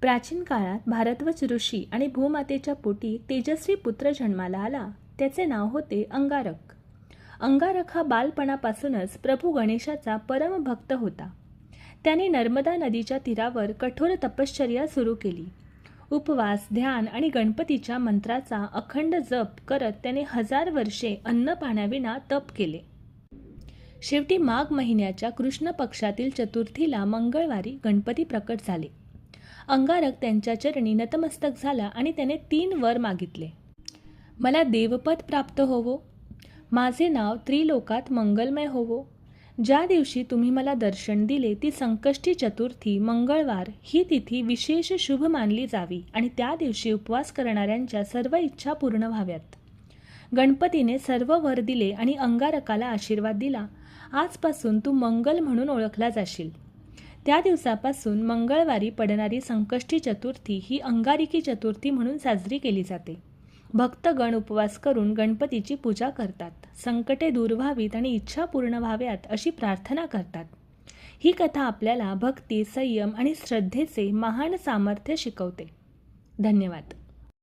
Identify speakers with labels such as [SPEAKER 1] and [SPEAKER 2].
[SPEAKER 1] प्राचीन काळात भारद्वज ऋषी आणि भूमातेच्या पोटी तेजस्वी पुत्र जन्माला आला. त्याचे नाव होते अंगारक. अंगारक हा बालपणापासूनच प्रभू गणेशाचा परमभक्त होता. त्याने नर्मदा नदीच्या तीरावर कठोर तपश्चर्या सुरू केली. उपवास ध्यान आणि गणपतीच्या मंत्राचा अखंड जप करत त्याने हजार वर्षे अन्न पाण्याविना तप केले. शेवटी माघ महिन्याच्या कृष्ण पक्षातील चतुर्थीला मंगळवारी गणपती प्रकट झाले. अंगारक त्यांच्या चरणी नतमस्तक झाला आणि त्याने तीन वर मागितले. मला देवपद प्राप्त होवो. माझे नाव त्रिलोकात मंगलमय होवो. ज्या दिवशी तुम्ही मला दर्शन दिले ती संकष्टी चतुर्थी मंगळवार ही तिथी विशेष शुभ मानली जावी आणि त्या दिवशी उपवास करणाऱ्यांच्या सर्व इच्छा पूर्ण व्हाव्यात. गणपतीने सर्व वर दिले आणि अंगारकाला आशीर्वाद दिला. आजपासून तू मंगल म्हणून ओळखला जाशील. त्या दिवसापासून मंगळवारी पडणारी संकष्टी चतुर्थी ही अंगारिकी चतुर्थी म्हणून साजरी केली जाते. भक्तगण उपवास करून गणपतीची पूजा करतात. संकटे दूर व्हावीत आणि इच्छा पूर्ण व्हाव्यात अशी प्रार्थना करतात. ही कथा आपल्याला भक्ती संयम आणि श्रद्धेचे महान सामर्थ्य शिकवते. धन्यवाद.